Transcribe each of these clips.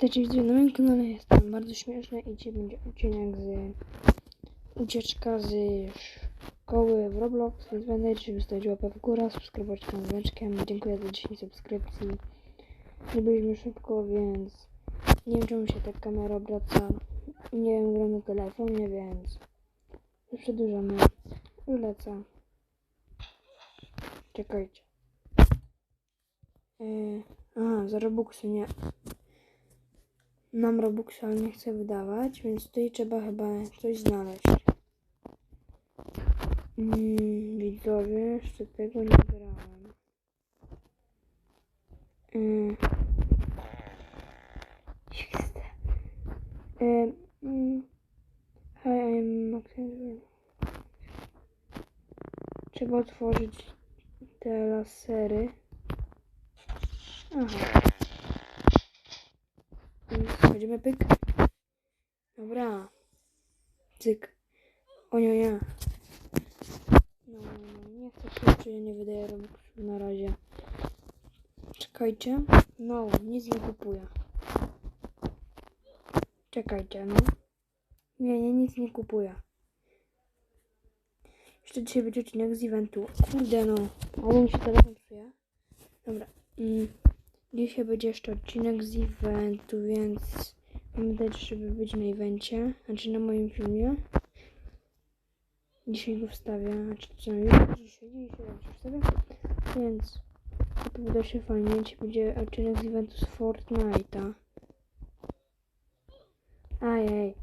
Witajcie widzowie na moim kanale, jestem bardzo śmieszny i dzisiaj będzie odcinek z ucieczka z szkoły w Roblox, więc pamiętajcie, żeby stawić łapę w górę, subskrybować kanał dzwoneczkiem. Dziękuję za 10 subskrypcji. Nie byliśmy szybko, więc nie wiem czemu się ta kamera obraca. Nie wiem, gram na telefonie, więc przedłużamy. Już lecę. Czekajcie. Yy, aha, za Robuxy nie. Mam Robux, ale nie chcę wydawać, więc tutaj trzeba chyba coś znaleźć. Mm, widzowie, jeszcze tego nie grałem. Mm. Mm. Hi, I'm Maxim. Trzeba otworzyć te lasery. Aha. Będziemy pyk. Dobra. Cyk. O nie, nie. No, no, nie chcę kluczy, ja nie wydaję robuxów na razie. Czekajcie. No, nic nie kupuję. Czekajcie, no. Nie, nie, nic nie kupuję. Jeszcze dzisiaj będzie odcinek z eventu. Kurde, no. Albo mi się telefon. Dobra. Mm. Dzisiaj będzie jeszcze odcinek z eventu, więc pamiętajcie, żeby być na evencie, znaczy na moim filmie. Dzisiaj go wstawię, znaczy co, dzisiaj, dzisiaj go wstawię, więc opowiada się fajnie. Dzisiaj będzie odcinek z eventu z Fortnite'a. Ajej,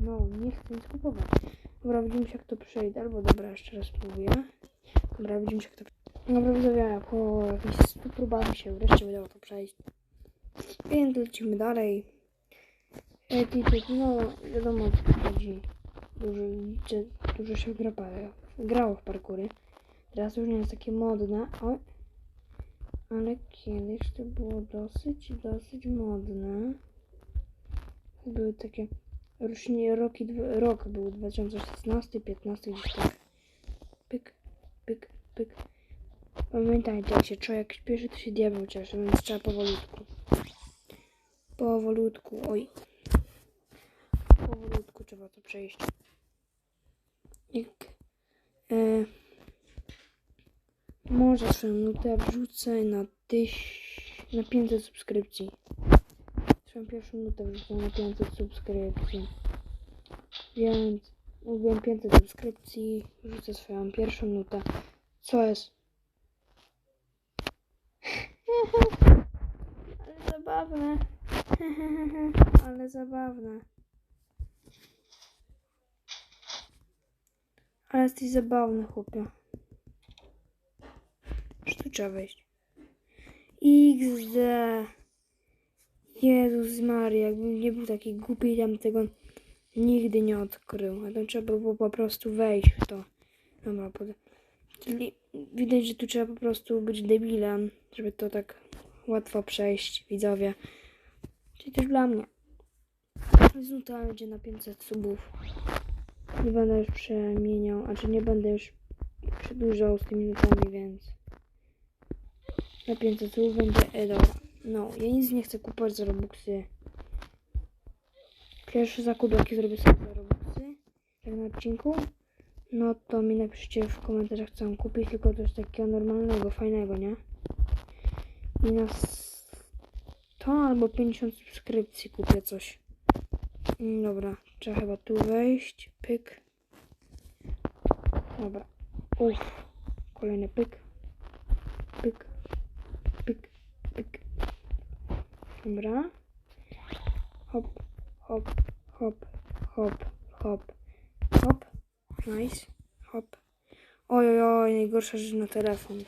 no nie chcę nic kupować. Dobra, widzimy się jak to przejdę, albo dobra, jeszcze raz spróbuję. Dobra, widzimy się jak to Dobra, widzowie, po jakichś 100 próbach się wreszcie udało to przejść. Więc lecimy dalej. E, no wiadomo o co chodzi. Dużo, dużo się gra, grało w parkury. Teraz już nie jest takie modne. O, ale kiedyś to było dosyć, dosyć modne. Były takie rocznie roki, rok był 2016, 15 gdzieś tak. Pyk, pyk, pyk. Pamiętajcie, jak się człowiek śpieszy, to się diabeł cieszy, więc trzeba powolutku. Powolutku, oj. Trzeba to przejść. Jak e, może swoją nutę wrzucę na tyś, na 500 subskrypcji. Swoją pierwszą nutę wrzucę na 500 subskrypcji. Więc mówiłem 500 subskrypcji, wrzucę swoją pierwszą nutę. Co jest? Ale zabawne. Ale zabawne. Ale jesteś zabawny, chłopie. Już tu trzeba wejść. XD. Jezus Maria, jakbym nie był taki głupi, tam tego nigdy nie odkrył. A to trzeba było po prostu wejść w to. Dobra, pod... Czyli widać, że tu trzeba po prostu być debilem, żeby to tak łatwo przejść, widzowie. Czyli też dla mnie. Znuta będzie na 500 subów. Nie będę już przemieniał, a czy nie będę już przedłużał z tymi nutami, więc na 500 subów będzie, e, dobra. No, ja nic nie chcę kupować za Robuxy. Pierwszy zakup, jaki zrobię sobie za Robuxy, jak na odcinku, no to mi napiszcie w komentarzach, co mam kupić, tylko coś takiego normalnego, fajnego, nie? I na 100 albo 50 subskrypcji kupię coś. Mm, Dobra, trzeba chyba tu wejść, pyk. Dobra, uff, kolejny pyk, pyk, pyk, pyk. Dobra. Hop, hop, hop, hop, hop, hop. Nice. Hop. Oj, oj, oj, najgorsza rzecz na telefon.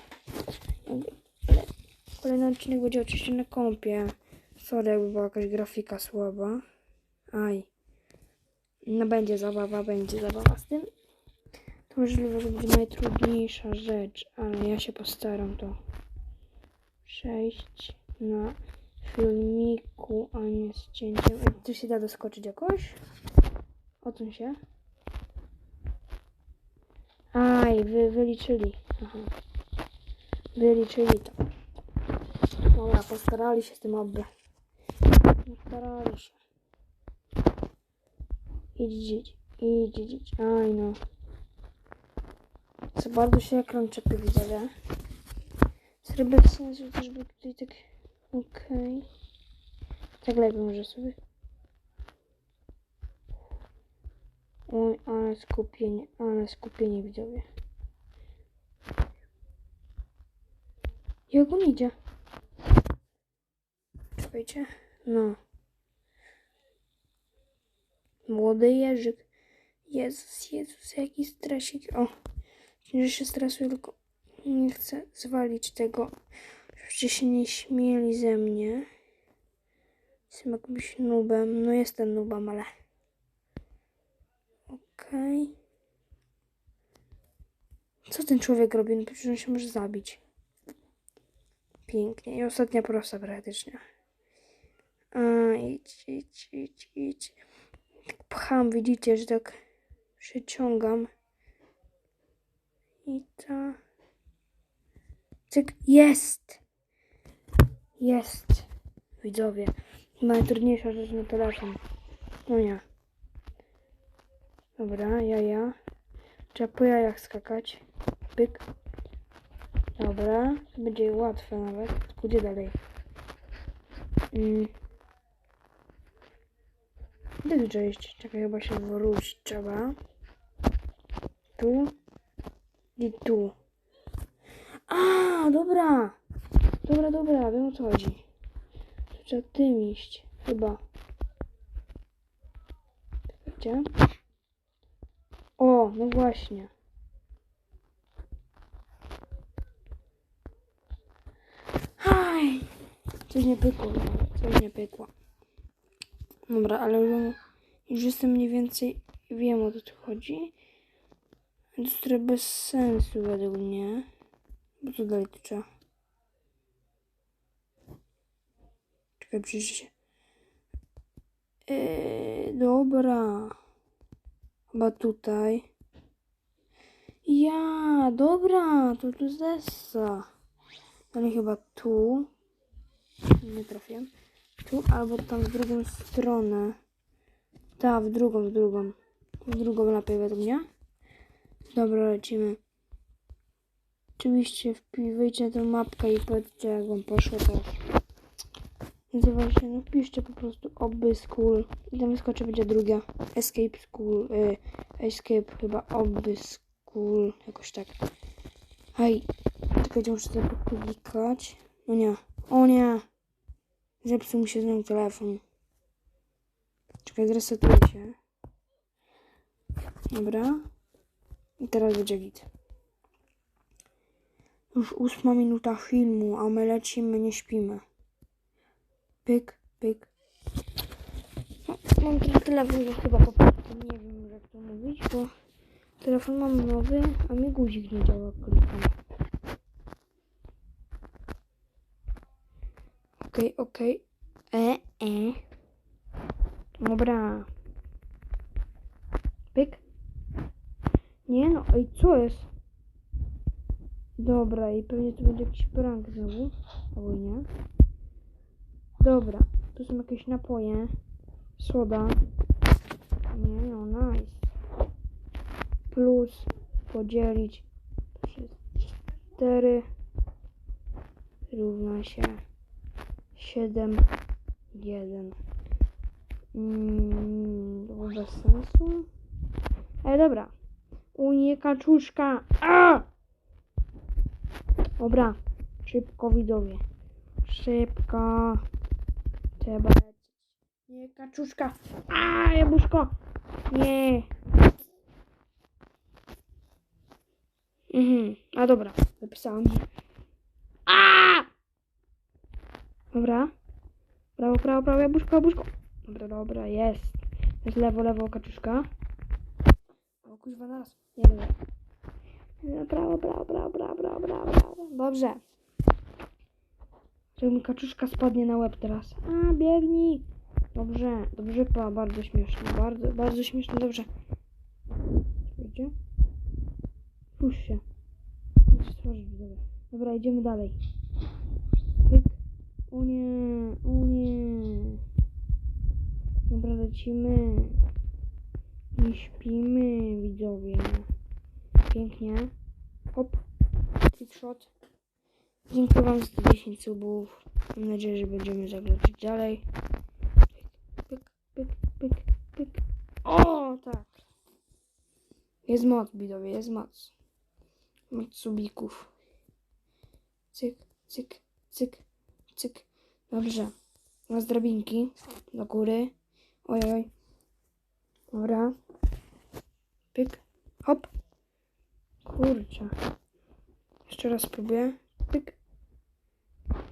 Kolejny odcinek będzie oczywiście na kompie. Sorry, jakby była jakaś grafika słaba. Aj. No będzie zabawa, będzie zabawa z tym. To możliwe, że będzie najtrudniejsza rzecz, ale ja się postaram to przejść na filmiku, a nie z cięciem. Tu się da doskoczyć jakoś? Odsuń się. Aj, wy, wyliczyli. Aha. Wyliczyli to. Dobra, postarali się z tym obby. No starali się. Idź, idź, idź, idź. Aj no. Co bardzo się ekran czepy widzowie. Serio bez sensu też by tutaj tak... Okej. Tak lepiej może sobie. Oj, ale skupienie, ale skupienie widzowie. Jak on idzie? Czekajcie. No. Młody Jerzyk. Jezus, Jezus, jaki stresik. O, że się stresuje, tylko nie chcę zwalić tego. Żebyście się nie śmieli ze mnie. Jestem jakimś nubem. No jestem nubem, ale... Okej. Co ten człowiek robi? No przecież on się może zabić. Pięknie. I ostatnia prosta praktycznie. A, idź, idź, idź, idź. Pcham, widzicie, że tak przeciągam. I to... Cyk, jest! Jest! Widzowie. Najtrudniejsza rzecz na telefon. No nie. Dobra, jaja. Trzeba po jajach skakać. Pyk. Dobra, będzie łatwe nawet. Gdzie dalej? Mm. Gdzie tu iść? Czekaj, chyba się wrócić trzeba. Tu. I tu. A, dobra. Dobra, dobra, wiem o co chodzi. Trzeba tym iść. Chyba. Czekajcie. O, no właśnie. Aj, coś nie pykło, coś nie pykło. Dobra, ale już, już jestem mniej więcej, wiem o co tu chodzi. To jest trochę bez sensu według mnie. Bo co dalej tu trzeba? Czekaj, przecież. Yy, dobra. Chyba tutaj. Ja, dobra, to tu zesa. Ale chyba tu. Nie trafiłem. Tu albo tam w drugą stronę. Ta, w drugą, w drugą. W drugą lepiej według mnie. Dobra, lecimy. Oczywiście wejdźcie na tę mapkę i powiedzcie jak wam poszło też. Nazywa się, no wpiszcie po prostu Oby School. I tam wyskoczy będzie druga. Escape School. Y, escape chyba Oby School. Jakoś tak. Hej. Czekajcie, muszę sobie poklikać. No nie. O nie. Zepsuł mi się znowu telefon. Czekaj, zresetuję się. Dobra. I teraz będzie git. Już ósma minuta filmu, a my lecimy, nie śpimy. Pyk, pyk. No, mam ten telefon już chyba po prostu nie wiem jak to mówić, bo telefon mam nowy, a mi guzik nie działa, klikam. Okej, okej. E, e. Dobra. Pyk. Nie no, ej, co jest? Dobra, i pewnie to będzie jakiś prank znowu. Albo i nie. Dobra, tu są jakieś napoje. Soda. Nie no, nice. Plus podzielić przez 4 równa się 7, 1. Mm, bez sensu. Ale dobra. Unie kaczuszka. A! Dobra. Szybko widzowie. Szybko. Trzeba lecieć. Nie, kaczuszka. A, jabłuszko. Nie. Mhm. A dobra. Zapisałam się. A! Dobra. Prawo, prawo, prawo, jabłuszko, jabłuszko. Dobra, dobra, jest. Jest lewo, lewo, kaczuszka. O kuźwa, naraz. Nie wiem. No, prawo, prawo, prawo, prawo, prawo. Dobrze. Żeby mi kaczuszka spadnie na łeb teraz. A, biegnij. Dobrze, dobrze, pa, bardzo śmieszne. Bardzo, bardzo śmieszne, dobrze. Wiecie? Puść się. Dobra, idziemy dalej. O nie, o nie. lecimy. Nie śpimy, widzowie. Pięknie. Hop. Trickshot. Dziękuję wam za 10 subów. Mam nadzieję, że będziemy zaglądać dalej. Pyk, pyk, pyk, pyk, pyk. O, tak. Jest moc, widzowie, jest moc. Moc subików. Cyk, cyk, cyk, cyk. Dobrze. Teraz drabinki do góry. Oj, oj. Dobra. Pyk. Hop. Kurczę. Jeszcze raz spróbuję. Pyk.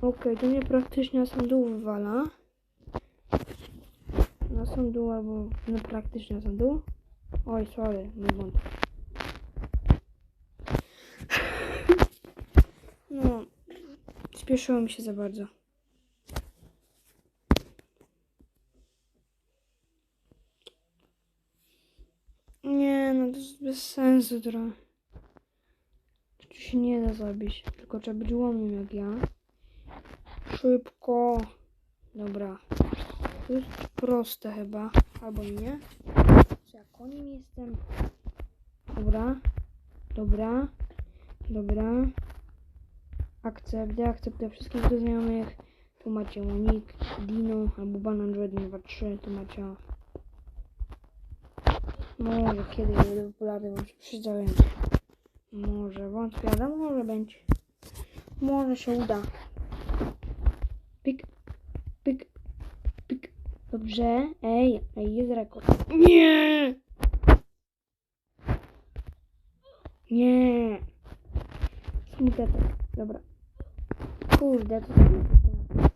Okej, to mnie praktycznie na sam dół wywala. Na sam dół albo no praktycznie na sam dół. Oj, sorry, mój błąd. No, spieszyłem się za bardzo. Nie, no to jest sensu trochę. Tu się nie da zabić, tylko trzeba być łomnym jak ja. Szybko. Dobra. To jest proste chyba. Albo nie. Co ja koniem jestem? Dobra. Dobra. Dobra. Akcept. Akceptuję wszystkich do znajomych. Tu macie Monik, Dino albo Banan 123. Tu macie. Może kiedyś będę popularny, bo się przyzwyczaiłem. Może wątpię, ale może będzie. Może się uda. Pik, pik, pik. Dobrze. Ej, ej, jest rekord. Nie! Nie! Smutetek. Dobra. Kurde, to smutne.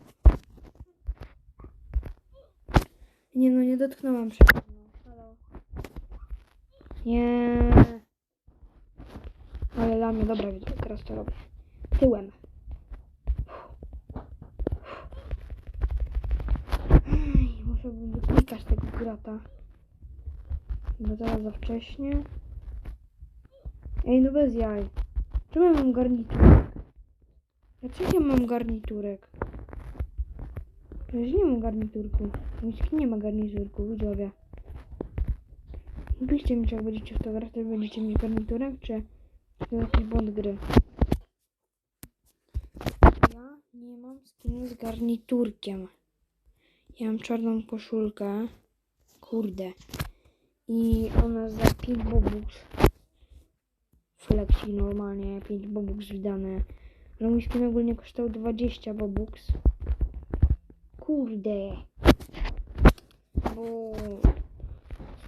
Nie no, nie dotknęłam się. Nie. Ale lamię, dobra, widzę, teraz to robię. Tyłem. Ej, musiałbym dotykać tego grata. Bo teraz za wcześnie. Ej, no bez jaj. Czemu mam garniturek? Dlaczego ja mam garniturek? Przecież nie mam garniturku. Mój nie ma garniturku, widzowie. Piszcie mi, czy jak będziecie w to grać, to będziecie mieć garniturek, czy to jakiś błąd gry. Ja nie mam skinu z garniturkiem. Ja mam czarną koszulkę. Kurde. I ona za 5 bobux. Flexi normalnie, 5 bobux wydane. Ale mój skin ogólnie kosztował 20 bobux. Kurde. Bo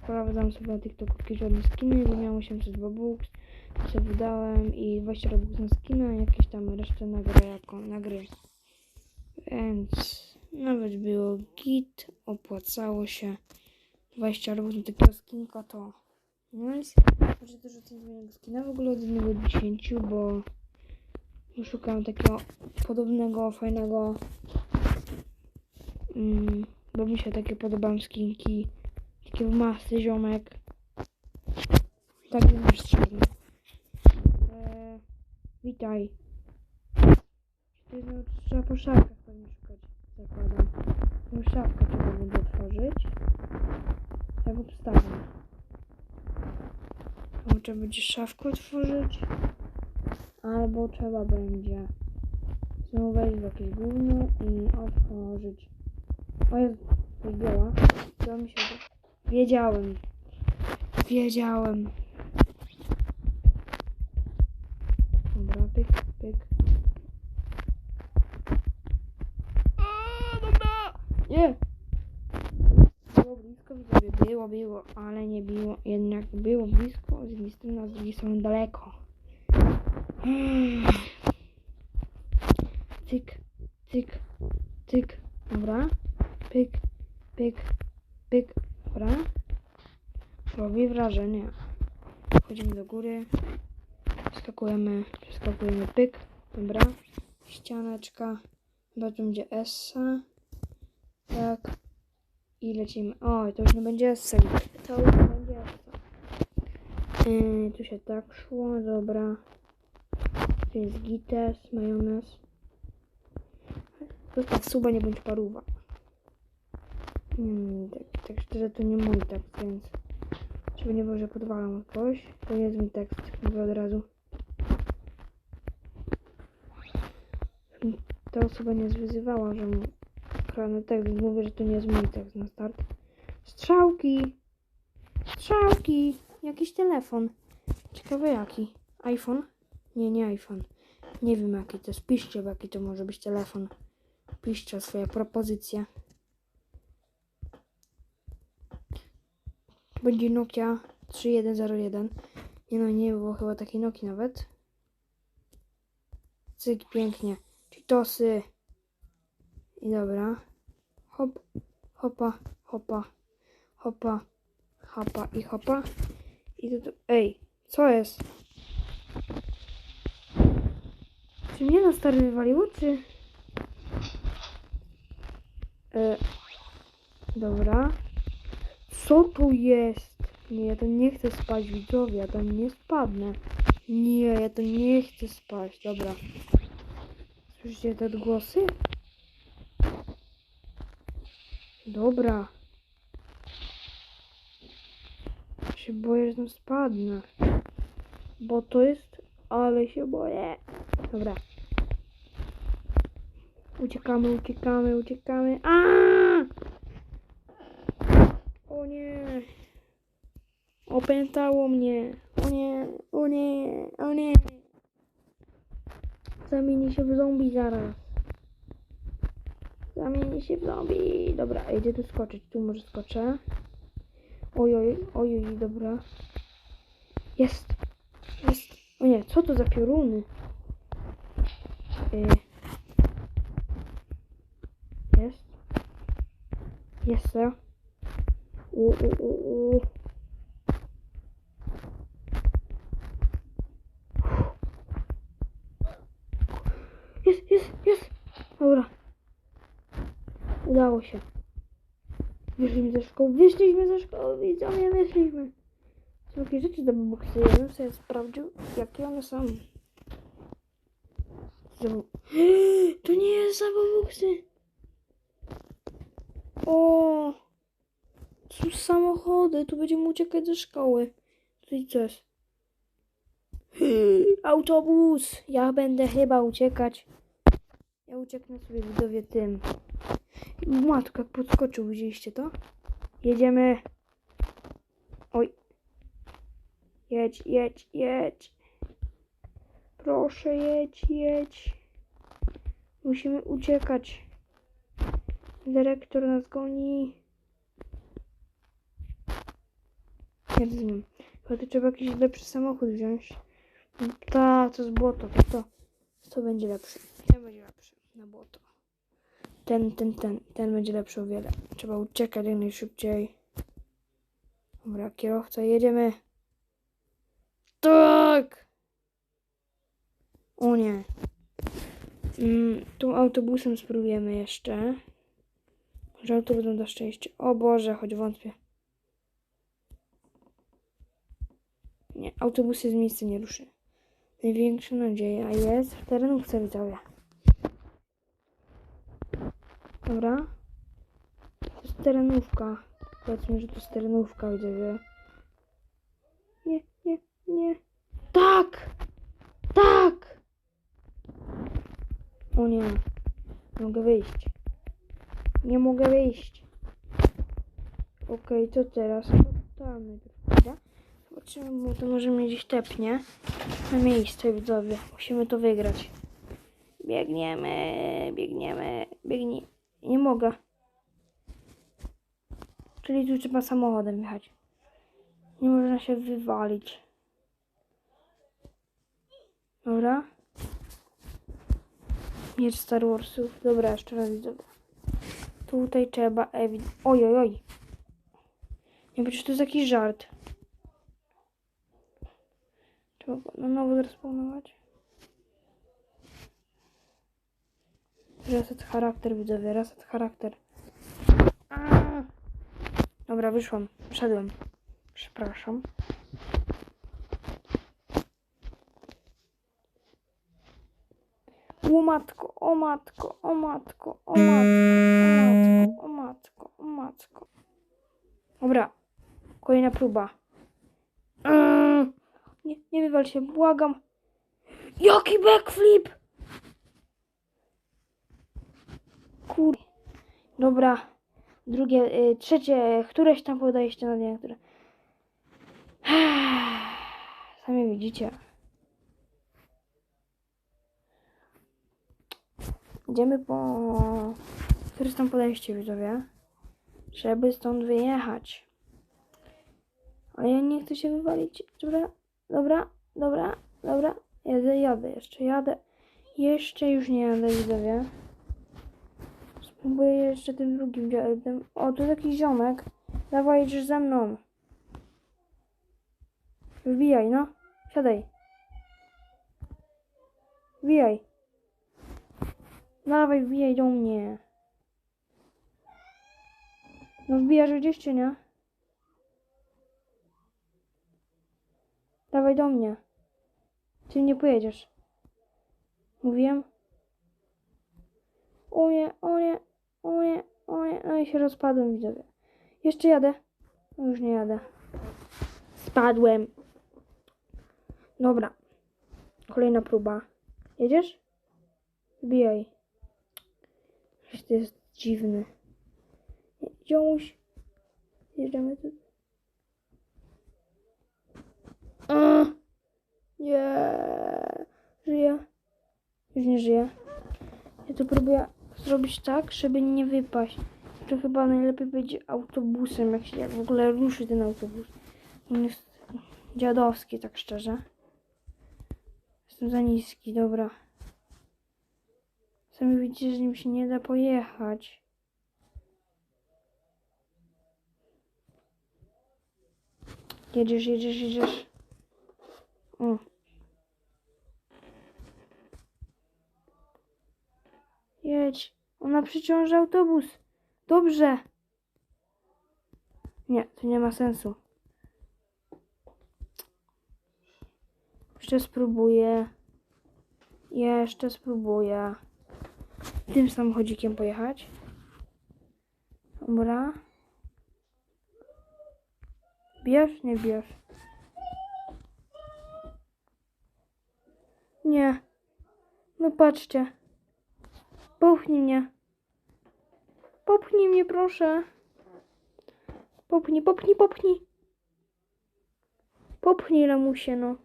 sprawdzam sobie na TikToku ładne skiny, bo miałem 800 bobux. To sobie wydałem i 20 robux na skina, jakieś tam resztę na grę jako na gry. Więc nawet było git, opłacało się. 20 robux na takiego skinka to nice. Może też ocenię skina w ogóle od 1 do 10, bo szukam takiego podobnego, fajnego. Mm, bo mi się takie podobają skinki. Takie masy ziomek. Tak masz czarny. Eee, witaj. No, trzeba po szafkach pewnie szukać. Zakładam. Tą szafkę trzeba będzie otworzyć. Tak obstawiam. Albo trzeba będzie szafkę otworzyć. Albo trzeba będzie znowu wejść w jakieś gówno i otworzyć. O jest, jest biała. To mi się... Wiedziałem. Wiedziałem. Dobra, pyk, pyk. A, dobra! Nie! Było blisko, widzowie, było, było, ale nie było, jednak było blisko, z jednej strony, a z drugiej strony daleko. Cyk, cyk, cyk, dobra, pyk, pyk, pyk, dobra. Robi wrażenie. Wchodzimy do góry, skakujemy, przeskakujemy, pyk, dobra, ścianeczka, chyba tu będzie Essa, tak, i lecimy. O, to już nie będzie Essa, to już nie będzie Essa. Yy, tu się tak szło, dobra. Tu jest gites, majonez. Zostaw suba, nie bądź paruwa. Mój tekst. Tak szczerze to nie mój tekst, więc żeby nie było, że podwalam od kogoś, to nie jest mój tekst. Mówię od razu. Ta osoba nie zwyzywała, że mu kradnę tekst, więc mówię, że to nie jest mój tekst na start. Strzałki! Strzałki! Jakiś telefon. Ciekawe jaki. iPhone? Nie, nie iPhone. Nie wiem jaki to jest. Piszcie, jaki to może być telefon. Piszcie swoje propozycje. Będzie Nokia 3101. Nie no, nie było chyba takiej Nokii nawet. Cyk, pięknie. Cheetosy. I dobra. Hop, hopa, hopa, hopa, hopa i hopa. I to, to ej, co jest? Czy mnie na stary wywaliło, czy... E, dobra. Co to jest? Nie, ja to nie chcę spać, widzowie, ja tam nie spadnę. Nie, ja to nie chcę spać, dobra. Słyszycie te odgłosy? Dobra. Się boję, że tam spadnę. Bo to jest... Ale się boję. Dobra. Uciekamy, uciekamy, uciekamy. A! O nie. Opętało mnie. O nie, o nie, o nie. Zamieni się w zombie zaraz. Zamieni się w zombie. Dobra, idzie tu skoczyć. Tu może skoczę. Ojoj, ojoj, dobra. Jest. Jest. O nie, co to za pioruny? Y. Jest. Jest, u. Jest, jest, jest. Dobra. Udało się. Wyszliśmy ze szkoły. Wyszliśmy ze szkoły. Widzowie, wyszliśmy. Są jakieś rzeczy do boksy. Ja bym sobie sprawdził, jakie one są. Znowu. To nie jest zabawoksy. O! To są samochody. Tu będziemy uciekać ze szkoły. Tutaj co jest? Autobus! Ja będę chyba uciekać. Ja ucieknę sobie widzowie tym. Matko, jak podskoczył, widzieliście to? Jedziemy. Oj. Jedź, jedź, jedź. Proszę, jedź, jedź. Musimy uciekać. Dyrektor nas goni. Nie rozumiem. Chyba to trzeba jakiś lepszy samochód wziąć. Ta, to jest błoto, to to. To będzie lepszy. Ten będzie lepszy na błoto. Ten, ten, ten, ten będzie lepszy o wiele. Trzeba uciekać jak najszybciej. Dobra, kierowca, jedziemy. Tak! O nie. Mm, tu autobusem spróbujemy jeszcze. Może auto będą na szczęście. O Boże, choć wątpię. Nie, autobusy z miejsca nie ruszy. Największa nadzieja jest w terenówce widzowie. Dobra. To jest terenówka. Powiedzmy, że to jest terenówka widzowie. Nie, nie, nie. Tak! Tak! O nie. Mogę wyjść. Nie mogę wyjść. Okej, to teraz? Tam? Zobaczymy, bo to może mnie gdzieś tepnie. Na miejsce, widzowie. Musimy to wygrać. Biegniemy, biegniemy, biegnij. Nie mogę. Czyli tu trzeba samochodem jechać. Nie można się wywalić. Dobra. Miecz Star Warsów. Dobra, jeszcze raz widzowie. Tutaj trzeba. Oj, oj, oj. Nie wiem, czy to jest jakiś żart. Trzeba na nowo zrespawnować. Reset charakter, widzowie, reset charakter. Dobra, wyszłam. Wszedłem. Przepraszam. O matko, o matko, o matko, o matko, o matko, o matko, o matko. Dobra. Kolejna próba. Mm. Nie, nie wywal się, błagam. Jaki backflip! Kur... Dobra. Drugie, y, trzecie, któreś tam podejście na nie, które... Sami widzicie. Idziemy po... Któreś tam podejście, widzowie. Żeby stąd wyjechać. Ale ja nie chcę się wywalić. Dobra, dobra, dobra, dobra. Jadę, jadę jeszcze, jadę. Jeszcze już nie jadę, widzowie. Spróbuję jeszcze tym drugim dziadem. O, tu jakiś ziomek. Dawaj, jedziesz ze mną. Wbijaj, no. Siadaj. Wbijaj. Dawaj, wbijaj do mnie. No wbijasz gdzieś, czy nie? Dawaj do mnie. Ty nie pojedziesz. Mówiłem? O nie, o nie, o nie, o. No i się rozpadłem, widzowie. Jeszcze jadę. Już nie jadę. Spadłem. Dobra. Kolejna próba. Jedziesz? Wbijaj. To jest dziwny. Ziomuś. Jedziemy tu. A. Żyję. Już nie żyję. Ja to próbuję zrobić tak, żeby nie wypaść. To chyba najlepiej będzie autobusem, jak się jak w ogóle ruszy ten autobus. On jest dziadowski, tak szczerze. Jestem za niski, dobra. Sami widzicie, że nim się nie da pojechać. Jedziesz, jedziesz, jedziesz. O. Jedź. Ona przyciąży autobus. Dobrze. Nie, to nie ma sensu. Jeszcze spróbuję. Jeszcze spróbuję. Tym samochodzikiem pojechać. Dobra. Bierz, nie bierz. Nie. No patrzcie. Popchnij mnie. Popchnij mnie, proszę. Popchnij, popchnij, popchnij. Popchnij, lamusie, no.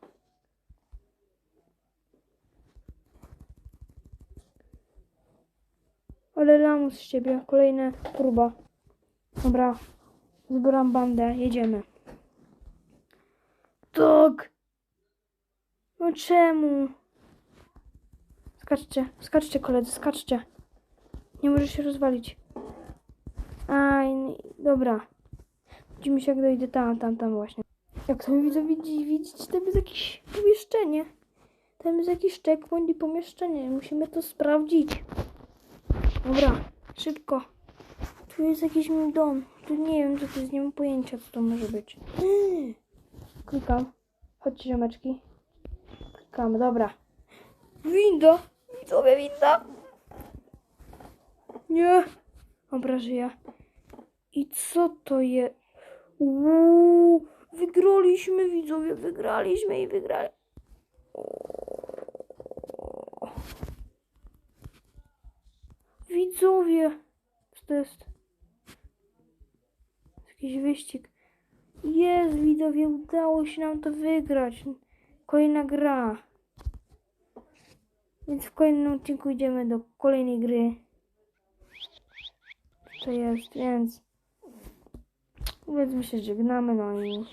Ale lamus z ciebie. Kolejna próba. Dobra. Zbieram bandę. Jedziemy. Tak. No czemu? Skaczcie, skaczcie koledzy, skaczcie. Nie możesz się rozwalić. Aj, dobra. Widzimy się jak dojdę tam, tam, tam właśnie. Jak to widzę, widzi, widzieć, tam jest jakieś pomieszczenie. Tam jest jakiś checkpoint i pomieszczenie. Musimy to sprawdzić. Dobra, szybko. Tu jest jakiś mój dom. Tu nie wiem, co to jest, nie mam pojęcia, co to może być. Klikam. Chodźcie, ziomeczki. Klikamy, dobra. Winda! Widzowie, winda! Nie! Dobra, żyję. I co to jest? Uuu, wygraliśmy, widzowie, wygraliśmy i wygrali. Widzowie! Co to jest? Jakiś wyścig. Jest, widzowie, udało się nam to wygrać. Kolejna gra. Więc w kolejnym odcinku idziemy do kolejnej gry. To jest, więc... Powiedzmy się, żegnamy, no i...